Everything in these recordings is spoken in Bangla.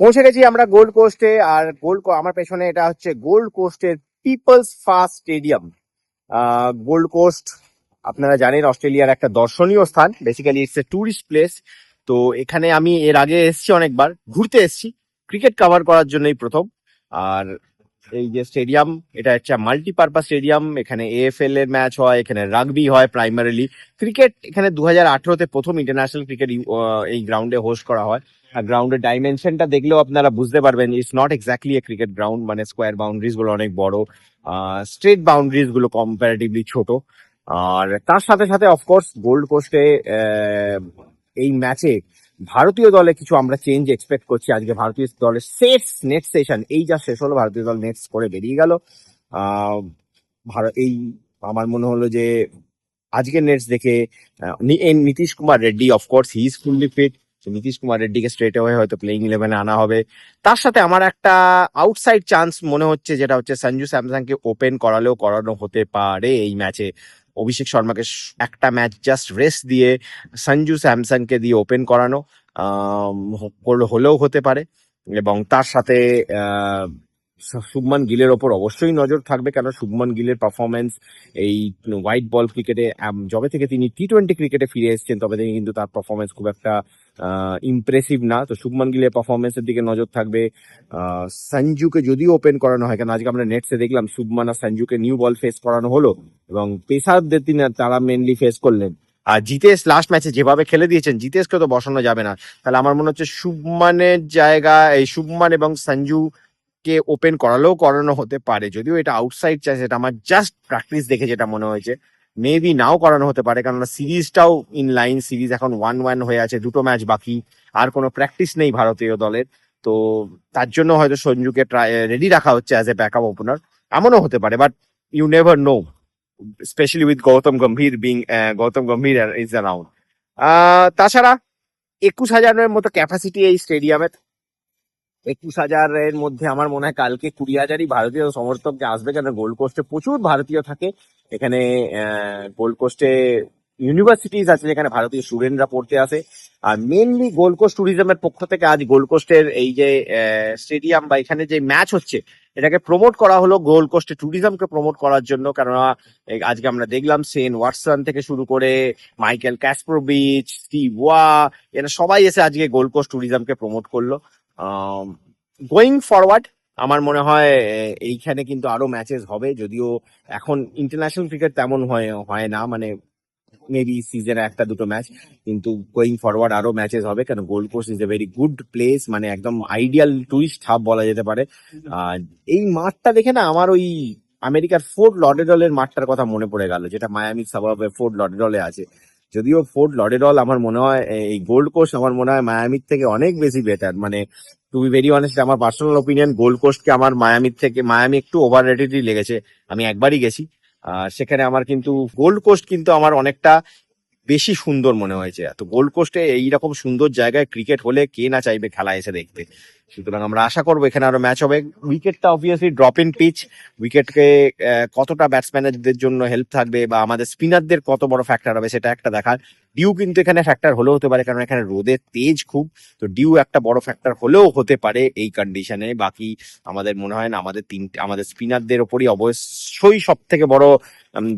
পৌঁছে গেছি আমরা গোল্ড কোস্টে আর গোল্ড আমার পেছনে এটা হচ্ছে gold কোস্টের People's First Stadium Gold Coast আপনারা জানেন অস্ট্রেলিয়ার একটা দর্শনীয় স্থান। Basically it's a tourist place তো এখানে আমি এর আগে এসছি অনেকবার, ঘুরতে এসছি। ক্রিকেট কভার করার জন্যই প্রথম। আর এই যে স্টেডিয়াম এটা হচ্ছে মাল্টিপারপাস স্টেডিয়াম এখানে এএফএল এর ম্যাচ হয়, এখানে রাগবি হয় প্রাইমারিলি ক্রিকেট এখানে দু হাজার আঠারোতে প্রথম ইন্টারন্যাশনাল ক্রিকেট এই গ্রাউন্ডে হোস্ট করা হয়। আর গ্রাউন্ডের ডাইমেনশনটা দেখলেও আপনারা বুঝতে পারবেন it's not exactly a cricket ground মানে স্কোয়ার বাউন্ডারিজগুলো অনেক বড়। স্ট্রেট বাউন্ডারিজগুলো কম্পারেটিভলি ছোট। আর তার সাথে সাথে অফকোর্স গোল্ড কোস্টে এই ম্যাচে ভারতীয় দলে কিছু আমরা চেঞ্জ এক্সপেক্ট করছি। আজকে ভারতীয় দলের শেষ নেট সেশন এই যা শেষ হলো, ভারতীয় দল নেক্সট করে বেরিয়ে গেল। এই আমার মনে হলো যে আজকের নেটস দেখে Nitish Kumar Reddy of course he is fully fit Nitish Kumar রেড্ডিকে straight away হয়তো প্লেইং ইলেভেনে আনা হবে। তার সাথে আমার একটা আউটসাইড চান্স মনে হচ্ছে, যেটা হচ্ছে সঞ্জু স্যামসাংকে ওপেন করালেও, করানো হতে পারে এই ম্যাচে অভিষেক শর্মাকে একটা ম্যাচ জাস্ট রেস্ট দিয়ে সঞ্জু স্যামসাংকে দিয়ে ওপেন করানো হলেও হতে পারে এবং তার সাথে শুভমান গিলের ওপর অবশ্যই নজর থাকবে কেন শুভমান গিলের পারফরমেন্স এই হোয়াইট বল ক্রিকেটে যবে থেকে তিনি টি টোয়েন্টি ক্রিকেটে ফিরে এসেছেন, তবে থেকে কিন্তু তার পারফরমেন্স খুব একটা ইমপ্রেসিভ না। তো শুভমান গিলের পারফরমেন্সের দিকে নজর থাকবে। সঞ্জুকে যদিও ওপেন করানো হয় কেন আজকে আমরা নেটসে দেখলাম, শুভমান আর সঞ্জুকে নিউ বল ফেস করানো হলো, এবং পেসারদের তিনি, তারা মেনলি ফেস করলেন। আর জিতেশ লাস্ট ম্যাচে যেভাবে খেলে দিয়েছেন, জিতেশকে তো বসানো যাবে না। তাহলে আমার মনে হচ্ছে শুভমানের জায়গা, এই শুভমান এবং সঞ্জু কে ওপেন করালেও করানো হতে পারে। যদিও এটা আউটসাইড চাই, সেটা আমার জাস্ট প্র্যাকটিস দেখে যেটা মনে হয়েছে। মেবি নাও করানো হতে পারে কারণ সিরিজটাও ইন লাইন সিরিজ এখন ওয়ান ওয়ান হয়ে আছে, দুটো ম্যাচ বাকি, আর কোনো প্র্যাকটিস নেই ভারতীয় দলের। তো তার জন্য হয়তো সঞ্জুকে রেডি রাখা হচ্ছে অ্যাজ এ ব্যাকআপ ওপেনার এমনও হতে পারে but you never know specially with Gautam Gambhir being Gautam Gambhir is around তাছাড়া, একুশ হাজারের মতো ক্যাপাসিটি এই স্টেডিয়ামে একুশ হাজারের মধ্যে আমার মনে হয় কালকে কুড়ি হাজারই ভারতীয় সমর্থক যে আসবে কেন? গোল্ড কোস্টে প্রচুর ভারতীয় থাকে। এখানে গোল্ড কোস্টে ইউনিভার্সিটিজ আছে যেখানে ভারতীয় স্টুডেন্টরা পড়তে আসে। আর মেনলি গোল্ড কোস্ট ট্যুরিজমের পক্ষ থেকে আজ গোল্ড কোস্টের এই যে স্টেডিয়াম বা এখানে যে ম্যাচ হচ্ছে, এটাকে প্রমোট করা হলো গোল্ড কোস্টে ট্যুরিজমকে প্রমোট করার জন্য। কেননা আজকে আমরা দেখলাম সেন ওয়াটসন থেকে শুরু করে মাইকেল ক্যাসপ্রোবিচ স্টিভ ওয়া, এরা সবাই এসে আজকে গোল্ড কোস্ট ট্যুরিজমকে প্রমোট করল। গোয়িং ফরওয়ার্ড আমার মনে হয় এইখানে কিন্তু আরও ম্যাচেস হবে, যদিও এখন ইন্টারন্যাশনাল ক্রিকেট তেমন হয় হয় না মানে মেবি সিজনে একটা দুটো ম্যাচ কিন্তু গোয়িং ফরওয়ার্ড আরও ম্যাচেস হবে কারণ Gold Coast is a very good place মানে একদম আইডিয়াল টুরিস্ট হাব বলা যেতে পারে। এই মাঠটা দেখে না, আমার ওই আমেরিকার ফোর্ট লডেডলের মাঠটার কথা মনে পড়ে গেল, যেটা মায়ামি সাবাবে ফোর্ট লডেডলে আছে। যদিও ফোর্ট লডেডল আমার মনে হয় এই গোল্ড কোস্ট আমার মনে হয় মায়ামির থেকে অনেক বেশি বেটার মানে টু বি ভেরি অনেস্ট আমার পার্সোনাল ওপিনিয়ন গোল্ড কোস্টকে আমার মায়ামির থেকে মায়ামি একটু ওভার রেটেডই লেগেছে। আমি একবারই গেছি। আর সেখানে আমার কিন্তু গোল্ড কোস্ট কিন্তু আমার অনেকটা বেশি সুন্দর মনে হয়েছে। তো গোল্ড কোস্টে এইরকম সুন্দর জায়গায় ক্রিকেট হলে কে না চাইবে খেলা এসে দেখতে? সুতরাং আমরা আশা করব এখানে আরও ম্যাচ হবে। উইকেটটা অবভিয়াসলি ড্রপ ইন পিচ উইকেটকে কতটা ব্যাটসম্যানদের জন্য হেল্প থাকবে বা আমাদের স্পিনারদের কত বড় ফ্যাক্টর হবে সেটা একটা দেখার। ডিউ কিন্তু এখানে ফ্যাক্টর হলেও হতে পারে, কারণ এখানে রোদের তেজ খুব। তো ডিউ একটা বড় ফ্যাক্টর হলেও হতে পারে এই কন্ডিশনে বাকি আমাদের মনে হয় না, আমাদের তিনটে আমাদের স্পিনারদের ওপরই অবশ্যই সব থেকে বড়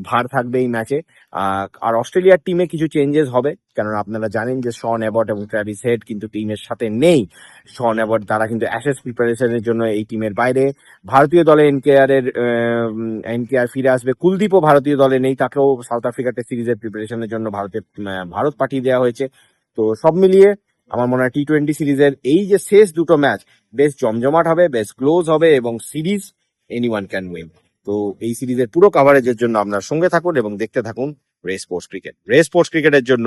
ভার থাকবে এই ম্যাচে আর অস্ট্রেলিয়ার টিমে কিছু চেঞ্জেস হবে, কারণ আপনারা জানেন যে শন অ্যাবট এবং ট্র্যাভিস হেড কিন্তু টিমের সাথে নেই। শন অ্যাবট কিন্তু অ্যাসেস প্রিপারেশনের জন্য এই টিমের বাইরে। ভারতীয় দলে এনকেআর এর এনকেআর ফিরে আসবে। কুলদীপও ভারতীয় দলে নেই, তাকেও সাউথ আফ্রিকা টেস্ট সিরিজের প্রিপারেশনের জন্য ভারতের ভারত পাঠিয়ে দেওয়া হয়েছে। তো সব মিলিয়ে আমার মনে হয় টি টোয়েন্টি সিরিজের এই যে শেষ দুটো ম্যাচ, বেশ জমজমাট হবে, বেশ ক্লোজ হবে এবং series any one can win তো এই সিরিজের পুরো কাভারেজের জন্য আপনার সঙ্গে থাকুন এবং দেখতে থাকুন রে স্পোর্টস ক্রিকেট রে স্পোর্টস ক্রিকেটের জন্য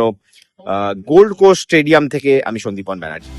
গোল্ড কোস্ট স্টেডিয়াম থেকে আমি সন্দীপন ব্যানার্জি।